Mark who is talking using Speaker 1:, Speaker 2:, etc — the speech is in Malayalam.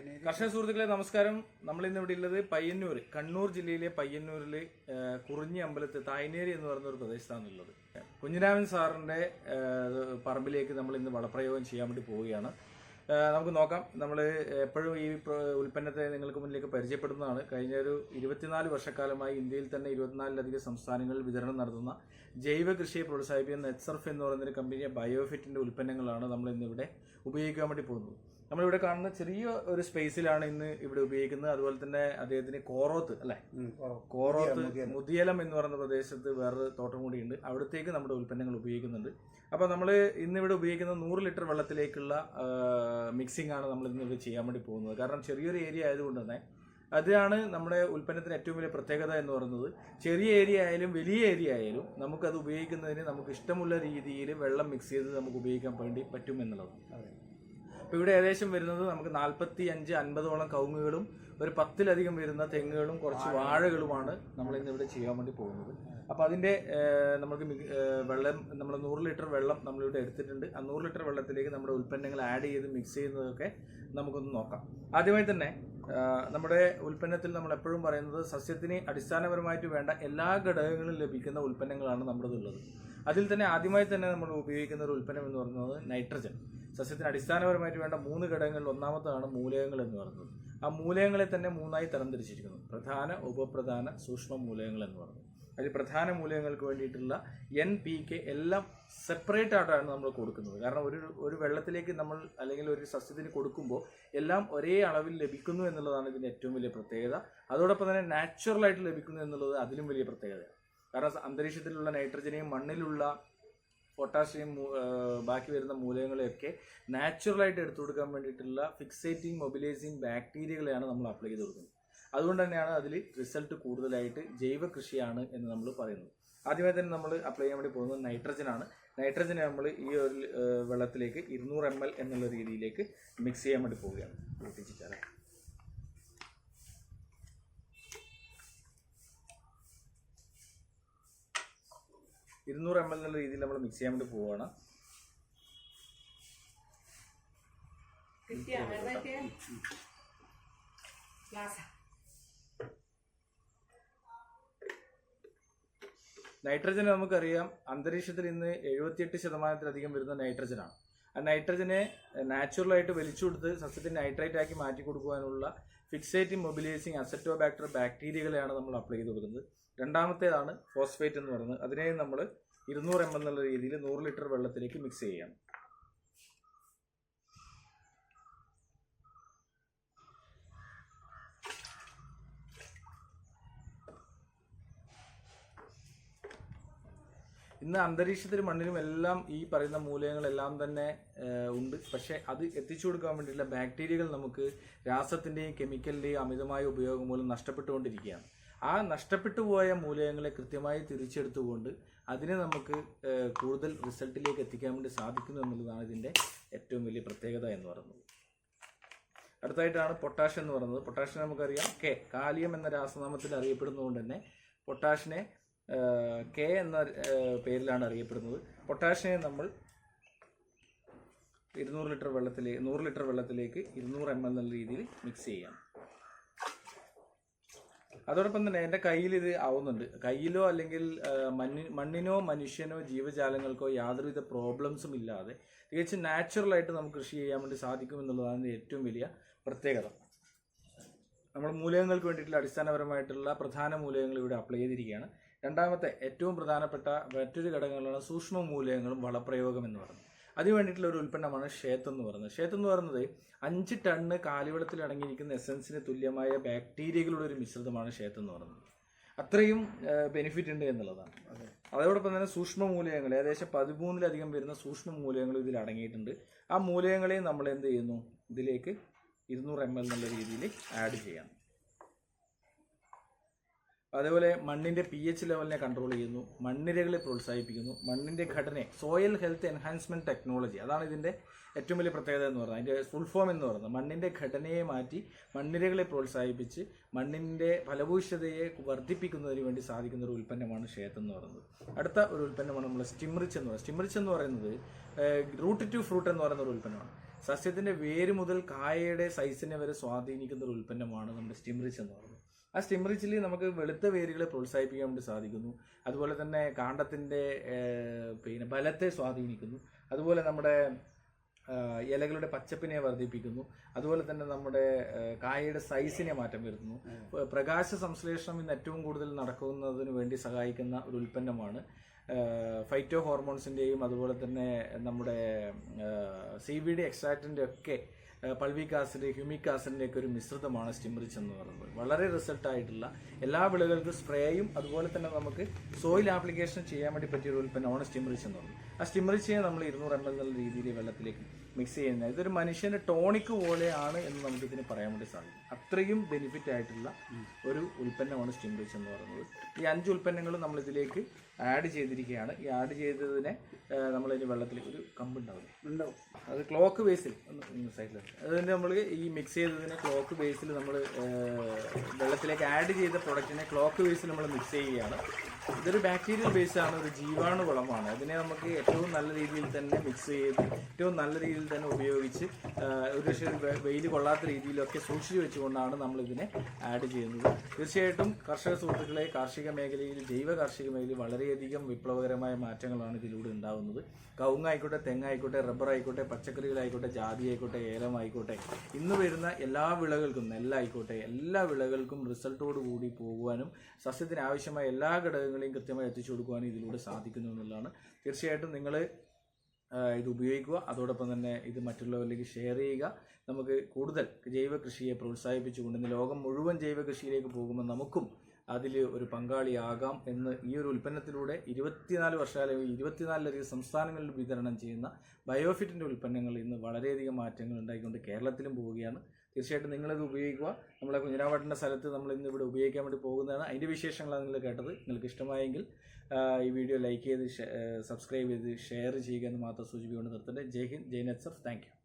Speaker 1: കർഷക സുഹൃത്തുക്കളെ നമസ്കാരം. നമ്മൾ ഇന്ന് ഇവിടെ ഉള്ളത് പയ്യന്നൂർ കണ്ണൂർ ജില്ലയിലെ പയ്യന്നൂരിൽ കുറിഞ്ഞി അമ്പലത്ത് തായ്നേരി എന്ന് പറയുന്ന ഒരു പ്രദേശത്താണ് ഉള്ളത് കുഞ്ഞിരാമൻ സാറിന്റെ പറമ്പിലേക്ക് നമ്മൾ ഇന്ന് വളപ്രയോഗം ചെയ്യാൻ വേണ്ടി പോവുകയാണ്. നമുക്ക് നോക്കാം. നമ്മൾ എപ്പോഴും ഈ ഉൽപ്പന്നത്തെ നിങ്ങൾക്ക് മുന്നിലേക്ക് പരിചയപ്പെടുന്നതാണ്. കഴിഞ്ഞ ഒരു ഇരുപത്തിനാല് വർഷക്കാലമായി ഇന്ത്യയിൽ തന്നെ ഇരുപത്തിനാലിലധികം സംസ്ഥാനങ്ങളിൽ വിതരണം നടത്തുന്ന ജൈവ കൃഷിയെ പ്രോത്സാഹിപ്പിക്കുന്ന നെറ്റ്സർഫ് എന്ന് പറയുന്ന ഒരു കമ്പനിയെ ബയോഫിറ്റിന്റെ ഉൽപ്പന്നങ്ങളാണ് നമ്മൾ ഇന്നിവിടെ ഉപയോഗിക്കാൻ വേണ്ടി പോകുന്നത്. നമ്മളിവിടെ കാണുന്ന ചെറിയ ഒരു സ്പേസിലാണ് ഇന്ന് ഇവിടെ ഉപയോഗിക്കുന്നത്. അതുപോലെ തന്നെ അദ്ദേഹത്തിന് കോറോത്ത് അല്ലെ. കോറോത്ത്
Speaker 2: മുതിയലം.
Speaker 1: എന്ന് പറയുന്ന പ്രദേശത്ത് വേറൊരു തോട്ടം കൂടിയുണ്ട്. അവിടത്തേക്ക് നമ്മുടെ ഉൽപ്പന്നങ്ങൾ ഉപയോഗിക്കുന്നുണ്ട്. അപ്പോൾ നമ്മൾ ഇന്നിവിടെ ഉപയോഗിക്കുന്ന നൂറ് ലിറ്റർ വെള്ളത്തിലേക്കുള്ള മിക്സിംഗ് ആണ് നമ്മൾ ഇന്ന് ഇവിടെ ചെയ്യാൻ വേണ്ടി പോകുന്നത്. കാരണം ചെറിയൊരു ഏരിയ ആയതുകൊണ്ട് തന്നെ അതാണ് നമ്മുടെ ഉൽപ്പന്നത്തിന് ഏറ്റവും വലിയ പ്രത്യേകത എന്ന് പറയുന്നത്. ചെറിയ ഏരിയ ആയാലും വലിയ ഏരിയ ആയാലും നമുക്കത് ഉപയോഗിക്കുന്നതിന് നമുക്ക് ഇഷ്ടമുള്ള രീതിയിൽ വെള്ളം മിക്സ് ചെയ്ത് നമുക്ക് ഉപയോഗിക്കാൻ വേണ്ടി പറ്റും എന്നുള്ളത്. അപ്പോൾ ഇവിടെ ഏകദേശം വരുന്നത് നമുക്ക് നാൽപ്പത്തി അഞ്ച് അൻപതോളം കവുങ്ങുകളും ഒരു പത്തിലധികം വരുന്ന തെങ്ങുകളും കുറച്ച് വാഴകളുമാണ് നമ്മൾ ഇന്ന് ഇവിടെ ചെയ്യാൻ വേണ്ടി പോകുന്നത്. അപ്പോൾ അതിന്റെ നമുക്ക് വെള്ളം നമ്മൾ നൂറ് ലിറ്റർ വെള്ളം നമ്മളിവിടെ എടുത്തിട്ടുണ്ട്. ആ നൂറ് ലിറ്റർ വെള്ളത്തിലേക്ക് നമ്മുടെ ഉൽപ്പന്നങ്ങൾ ആഡ് ചെയ്ത് മിക്സ് ചെയ്യുന്നതൊക്കെ നമുക്കൊന്ന് നോക്കാം. ആദ്യമായി തന്നെ നമ്മുടെ ഉൽപ്പന്നത്തിൽ നമ്മൾ എപ്പോഴും പറയുന്നത് സസ്യത്തിന് അടിസ്ഥാനപരമായിട്ട് വേണ്ട എല്ലാ ഘടകങ്ങളും ലഭിക്കുന്ന ഉൽപ്പന്നങ്ങളാണ് നമ്മുടേതുള്ളത്. അതിൽ തന്നെ ആദ്യമായി തന്നെ നമ്മൾ ഉപയോഗിക്കുന്ന ഒരു ഉൽപ്പന്നം എന്ന് പറയുന്നത് നൈട്രജൻ. സസ്യത്തിന് അടിസ്ഥാനപരമായിട്ട് വേണ്ട മൂന്ന് ഘടകങ്ങളിൽ ഒന്നാമത്തതാണ് മൂലകങ്ങൾ എന്ന് പറയുന്നത്. ആ മൂലകങ്ങളെ തന്നെ മൂന്നായി തരംതിരിച്ചിരിക്കുന്നു. പ്രധാന ഉപപ്രധാന സൂക്ഷ്മ മൂലകങ്ങൾ എന്ന് പറയുന്നത്. അതിൽ പ്രധാന മൂലകങ്ങൾക്ക് വേണ്ടിയിട്ടുള്ള എൻ പി കെ എല്ലാം സെപ്പറേറ്റ് ആയിട്ടാണ് നമ്മൾ കൊടുക്കുന്നത്. കാരണം ഒരു ഒരു വെള്ളത്തിലേക്ക് നമ്മൾ അല്ലെങ്കിൽ ഒരു സസ്യത്തിന് കൊടുക്കുമ്പോൾ എല്ലാം ഒരേ അളവിൽ ലഭിക്കുന്നു എന്നുള്ളതാണ് ഇതിന്റെ ഏറ്റവും വലിയ പ്രത്യേകത. അതോടൊപ്പം തന്നെ നാച്ചുറലായിട്ട് ലഭിക്കുന്നു എന്നുള്ളത് അതിലും വലിയ പ്രത്യേകതയാണ്. കാരണം അന്തരീക്ഷത്തിലുള്ള നൈട്രജനെയും മണ്ണിലുള്ള പൊട്ടാസ്യം ബാക്കി വരുന്ന മൂലകങ്ങളെയൊക്കെ നാച്ചുറലായിട്ട് എടുത്തു കൊടുക്കാൻ വേണ്ടിയിട്ടുള്ള ഫിക്സേറ്റിംഗ് മൊബിലൈസിങ് ബാക്ടീരിയകളെയാണ് നമ്മൾ അപ്ലൈ ചെയ്ത് കൊടുക്കുന്നത്. അതുകൊണ്ട് തന്നെയാണ് അതിൽ റിസൾട്ട് കൂടുതലായിട്ട് ജൈവ കൃഷിയാണ് എന്ന് നമ്മൾ പറയുന്നത്. ആദ്യമായി തന്നെ നമ്മൾ അപ്ലൈ ചെയ്യാൻ വേണ്ടി പോകുന്നത് നൈട്രജൻ ആണ്. നൈട്രജൻ നമ്മൾ ഈ ഒരു വെള്ളത്തിലേക്ക് ഇരുന്നൂറ് എം എൽ എന്നുള്ള രീതിയിലേക്ക് മിക്സ് ചെയ്യാൻ വേണ്ടി പോവുകയാണ്. പൊട്ടിച്ചിട്ടാണ് ഇരുന്നൂറ് എം എൽ എന്നുള്ള രീതിയിൽ നമ്മൾ മിക്സ് ചെയ്യാൻ വേണ്ടി പോവുകയാണ്.
Speaker 3: കിട്ടിയ?
Speaker 1: നൈട്രജൻ നമുക്കറിയാം അന്തരീക്ഷത്തിൽ ഇന്ന് എഴുപത്തിയെട്ട് ശതമാനത്തിലധികം വരുന്ന നൈട്രജനാണ് ആ നൈട്രജനെ നാച്ചുറലായിട്ട് വലിച്ചു കൊടുത്ത് സസ്യത്തിന് നൈട്രേറ്റ് ആക്കി മാറ്റി കൊടുക്കുവാനുള്ള ഫിക്സേറ്റിംഗ് മൊബിലൈസിങ് അസറ്റോബാക്ടർ ബാക്ടീരിയകളെയാണ് നമ്മൾ അപ്ലൈ ചെയ്ത് കൊടുക്കുന്നത്. രണ്ടാമത്തേതാണ് ഫോസ്ഫേറ്റ് എന്ന് പറയുന്നത്. അതിനെ നമ്മൾ ഇരുന്നൂറ് എം എൽ എന്നുള്ള രീതിയിൽ നൂറ് ലിറ്റർ വെള്ളത്തിലേക്ക് മിക്സ് ചെയ്യാം. ഇന്ന് അന്തരീക്ഷത്തിലും മണ്ണിലും എല്ലാം ഈ പറയുന്ന മൂലകങ്ങളെല്ലാം തന്നെ ഉണ്ട്. പക്ഷേ അത് എത്തിച്ചു കൊടുക്കാൻ വേണ്ടിയിട്ടുള്ള ബാക്ടീരിയകൾ നമുക്ക് രാസത്തിന്റെയും കെമിക്കലിന്റെയും അമിതമായ ഉപയോഗം മൂലം നഷ്ടപ്പെട്ടുകൊണ്ടിരിക്കുകയാണ്. ആ നഷ്ടപ്പെട്ടു പോയ മൂലകങ്ങളെ കൃത്യമായി തിരിച്ചെടുത്തുകൊണ്ട് അതിനെ നമുക്ക് കൂടുതൽ റിസൾട്ടിലേക്ക് എത്തിക്കാൻ വേണ്ടി സാധിക്കുന്നു എന്നുള്ളതാണ് ഇതിന്റെ ഏറ്റവും വലിയ പ്രത്യേകത എന്ന് പറയുന്നത്. അടുത്തായിട്ടാണ് പൊട്ടാഷ് എന്ന് പറയുന്നത്. പൊട്ടാഷിനെ നമുക്കറിയാം. കെ കാലിയം എന്ന രാസനാമത്തിൽ അറിയപ്പെടുന്നതുകൊണ്ട് തന്നെ പൊട്ടാഷിനെ കെ എന്ന പേരിലാണ് അറിയപ്പെടുന്നത്. പൊട്ടാഷിനെ നമ്മൾ ഇരുന്നൂറ് ലിറ്റർ വെള്ളത്തിലേക്ക് നൂറ് ലിറ്റർ വെള്ളത്തിലേക്ക് ഇരുന്നൂറ് എം എൽ എന്നുള്ള രീതിയിൽ മിക്സ് ചെയ്യാം. അതോടൊപ്പം തന്നെ എന്റെ കയ്യിൽ ഇത് ആവുന്നുണ്ട്. കയ്യിലോ അല്ലെങ്കിൽ മണ്ണി മണ്ണിനോ മനുഷ്യനോ ജീവജാലങ്ങൾക്കോ യാതൊരുവിധ പ്രോബ്ലംസും ഇല്ലാതെ തികച്ചും നാച്ചുറലായിട്ട് നമുക്ക് കൃഷി ചെയ്യാൻ വേണ്ടി സാധിക്കും എന്നുള്ളതാണ് ഇതിന്റെ ഏറ്റവും വലിയ പ്രത്യേകത. നമ്മൾ മൂലകങ്ങൾക്ക് വേണ്ടിയിട്ടുള്ള അടിസ്ഥാനപരമായിട്ടുള്ള പ്രധാന മൂലകങ്ങൾ ഇവിടെ അപ്ലൈ ചെയ്തിരിക്കുകയാണ്. രണ്ടാമത്തെ ഏറ്റവും പ്രധാനപ്പെട്ട മറ്റൊരു ഘടകങ്ങളാണ് സൂക്ഷ്മ മൂലകങ്ങളും വളപ്രയോഗം എന്ന് പറയുന്നത്. അതിന് വേണ്ടിയിട്ടുള്ള ഒരു ഉൽപ്പന്നമാണ് ഷേത്ത് എന്ന് പറയുന്നത്. ഷേത്ത് എന്ന് പറയുന്നത് അഞ്ച് ടണ്ണ് കാലിവെള്ളത്തിൽ അടങ്ങിയിരിക്കുന്ന എസൻസിന് തുല്യമായ ബാക്ടീരിയകളുടെ ഒരു മിശ്രിതമാണ് ഷേത്ത് എന്ന് പറയുന്നത്. അത്രയും ബെനിഫിറ്റ് ഉണ്ട് എന്നുള്ളതാണ്. അതോടൊപ്പം തന്നെ സൂക്ഷ്മ മൂലകങ്ങൾ ഏകദേശം പതിമൂന്നിലധികം വരുന്ന സൂക്ഷ്മ മൂലകങ്ങൾ ഇതിൽ അടങ്ങിയിട്ടുണ്ട്. ആ മൂലകങ്ങളെ നമ്മൾ എന്ത് ചെയ്യുന്നു? ഇതിലേക്ക് ഇരുന്നൂറ് എം എൽ എന്നുള്ള രീതിയിൽ ആഡ് ചെയ്യാം അതേപോലെ മണ്ണിന്റെ പി എച്ച് ലെവലിനെ കൺട്രോൾ ചെയ്യുന്നു മണ്ണിരകളെ പ്രോത്സാഹിപ്പിക്കുന്നു മണ്ണിന്റെ ഘടനയെ സോയിൽ ഹെൽത്ത് എൻഹാൻസ്മെന്റ് ടെക്നോളജി അതാണ് ഇതിന്റെ ഏറ്റവും വലിയ പ്രത്യേകത എന്ന് പറയുന്നത്. അതിന്റെ ഫുൾ ഫോം എന്ന് പറയുന്നത്. മണ്ണിന്റെ ഘടനയെ മാറ്റി മണ്ണിരകളെ പ്രോത്സാഹിപ്പിച്ച് മണ്ണിന്റെ ഫലഭൂയിഷ്ഠതയെ വർദ്ധിപ്പിക്കുന്നതിന് വേണ്ടി സാധിക്കുന്ന ഒരു ഉൽപ്പന്നമാണ് ഷേത്ത് എന്ന് പറയുന്നത്. അടുത്ത ഒരു ഉൽപ്പന്നമാണ് നമ്മൾ സ്റ്റിമറിച്ച് എന്ന് പറയുന്നത്. സ്റ്റിമറിച്ച് എന്ന് പറയുന്നത് റൂട്ട് ടു ഫ്രൂട്ട് എന്ന് പറയുന്ന ഒരു ഉൽപ്പന്നമാണ്. സസ്യത്തിന്റെ വേര് മുതൽ കായയുടെ സൈസിനെ വരെ സ്വാധീനിക്കുന്ന ഒരു ഉൽപ്പന്നമാണ് നമ്മുടെ സ്റ്റിമറിച്ച് എന്ന് പറയുന്നത്. ആ സ്റ്റിംറിച്ചിൽ നമുക്ക് വെളുത്ത വേരുകളെ പ്രോത്സാഹിപ്പിക്കാൻ വേണ്ടി സാധിക്കുന്നു. അതുപോലെ തന്നെ കാണ്ടത്തിന്റെ പിന്നെ ബലത്തെ സ്വാധീനിക്കുന്നു. അതുപോലെ നമ്മുടെ ഇലകളുടെ പച്ചപ്പിനെ വർദ്ധിപ്പിക്കുന്നു. അതുപോലെ തന്നെ നമ്മുടെ കായയുടെ സൈസിനെ മാറ്റം വരുത്തുന്നു. പ്രകാശ സംശ്ലേഷണം ഇന്ന് ഏറ്റവും കൂടുതൽ നടക്കുന്നതിന് വേണ്ടി സഹായിക്കുന്ന ഒരു ഉൽപ്പന്നമാണ് ഫൈറ്റോ ഹോർമോൺസിന്റെയും അതുപോലെ തന്നെ നമ്മുടെ സി ബി ഡി എക്സ്ട്രാക്റ്റിന്റെ ഒക്കെ പൾവിക് ആസിഡ് ഹ്യൂമിക് ആസിഡിന്റെ ഒക്കെ ഒരു മിശ്രിതമാണ് സ്റ്റിമറിച്ച് എന്ന് പറയുന്നത്. വളരെ റിസൾട്ട് ആയിട്ടുള്ള എല്ലാ വിളകൾക്കും സ്പ്രേയും അതുപോലെ തന്നെ നമുക്ക് സോയിൽ ആപ്ലിക്കേഷൻ ചെയ്യാൻ വേണ്ടി പറ്റിയ ഒരു ഉൽപ്പന്നമാണ് സ്റ്റിമറിച്ച് എന്ന് പറയുന്നത്. ആ സ്റ്റിമറിച്ചിനെ നമ്മൾ ഇരുന്നൂറ് എം എൽ എന്നുള്ള രീതിയിൽ വെള്ളത്തിലേക്ക് മിക്സ് ചെയ്യുന്നത്. ഇതൊരു മനുഷ്യന്റെ ടോണിക് പോലെയാണ് എന്ന് നമുക്ക് ഇതിന് പറയാൻ വേണ്ടി സാധിക്കും. അത്രയും ബെനിഫിറ്റ് ആയിട്ടുള്ള ഒരു ഉൽപ്പന്നമാണ് സ്റ്റിമറിച്ച് എന്ന് പറയുന്നത്. ഈ അഞ്ച് ഉൽപ്പന്നങ്ങളും നമ്മൾ ഇതിലേക്ക് ആഡ് ചെയ്തിരിക്കുകയാണ്. ഈ ആഡ് ചെയ്തതിനെ നമ്മൾ ഇനി വെള്ളത്തിൽ ഒരു കമ്പ് ഉണ്ടാവില്ലേ?
Speaker 2: ഉണ്ടാവും.
Speaker 1: അത് ക്ലോക്ക് ബേസിൽ സൈഡിൽ അതുകൊണ്ട് നമ്മൾ ഈ മിക്സ് ചെയ്തതിനെ ക്ലോക്ക് ബേസിൽ നമ്മൾ വെള്ളത്തിലേക്ക് ആഡ് ചെയ്ത പ്രൊഡക്റ്റിനെ ക്ലോക്ക് ബേസിൽ നമ്മൾ മിക്സ് ചെയ്യുകയാണ്. ഇതൊരു ബാക്ടീരിയൽ ബേസ് ആണ് ഒരു ജീവാണു വളമാണ് അതിനെ നമുക്ക് ഏറ്റവും നല്ല രീതിയിൽ തന്നെ മിക്സ് ചെയ്ത് ഏറ്റവും നല്ല രീതിയിൽ തന്നെ ഉപയോഗിച്ച് ഒരു പക്ഷേ വെയിൽ കൊള്ളാത്ത രീതിയിലൊക്കെ സൂക്ഷിച്ചു വെച്ചുകൊണ്ടാണ് നമ്മൾ ഇതിനെ ആഡ് ചെയ്യുന്നത്. തീർച്ചയായിട്ടും കർഷക സുഹൃത്തുക്കളെ കാർഷിക മേഖലയിൽ ജൈവ കാർഷിക മേഖലയിൽ വളരെയധികം വിപ്ലവകരമായ മാറ്റങ്ങളാണ് ഇതിലൂടെ ഉണ്ടാകുന്നത് കവുങ്ങായിക്കോട്ടെ തെങ്ങായിക്കോട്ടെ റബ്ബർ ആയിക്കോട്ടെ പച്ചക്കറികളായിക്കോട്ടെ ജാതി ആയിക്കോട്ടെ ഏലം ഇന്ന് വരുന്ന എല്ലാ വിളകൾക്കും നെല്ലായിക്കോട്ടെ എല്ലാ വിളകൾക്കും റിസൾട്ടോട് കൂടി പോകുവാനും സസ്യത്തിന് ആവശ്യമായ എല്ലാ ഘടകങ്ങളെയും കൃത്യമായി എത്തിച്ചു കൊടുക്കുവാനും ഇതിലൂടെ സാധിക്കുന്നു എന്നുള്ളതാണ്. തീർച്ചയായിട്ടും നിങ്ങൾ ഇത് ഉപയോഗിക്കുക. അതോടൊപ്പം തന്നെ ഇത് മറ്റുള്ളവരിലേക്ക് ഷെയർ ചെയ്യുക. നമുക്ക് കൂടുതൽ ജൈവ കൃഷിയെ പ്രോത്സാഹിപ്പിച്ചുകൊണ്ട് ലോകം മുഴുവൻ ജൈവ കൃഷിയിലേക്ക് പോകുമ്പോൾ നമുക്കും അതിൽ ഒരു പങ്കാളിയാകാം എന്ന് ഈ ഒരു ഉൽപ്പന്നത്തിലൂടെ ഇരുപത്തിനാല് വർഷകാലം ഇരുപത്തിനാലിലധികം സംസ്ഥാനങ്ങളിൽ വിതരണം ചെയ്യുന്ന ബയോഫിറ്റിന്റെ ഉൽപ്പന്നങ്ങൾ ഇന്ന് വളരെയധികം മാറ്റങ്ങൾ ഉണ്ടായിക്കൊണ്ട് കേരളത്തിലും പോവുകയാണ്. തീർച്ചയായിട്ടും നിങ്ങളിത് ഉപയോഗിക്കുക. നമ്മളെ കുഞ്ഞിരാവാട്ടിന്റെ സ്ഥലത്ത് നമ്മൾ ഇന്ന് ഇവിടെ ഉപയോഗിക്കാൻ വേണ്ടി പോകുന്നതാണ്. അതിന്റെ വിശേഷങ്ങളാണ് നിങ്ങൾ കേട്ടത്. നിങ്ങൾക്ക് ഇഷ്ടമായെങ്കിൽ ഈ വീഡിയോ ലൈക്ക് ചെയ്ത് സബ്സ്ക്രൈബ് ചെയ്ത് ഷെയർ ചെയ്യുക എന്ന് മാത്രം സൂചിപ്പിക്കൊണ്ട് നിർത്തട്ടെ ജയ് ഹിന്ദ് ജയ് നത്സർ താങ്ക് യു.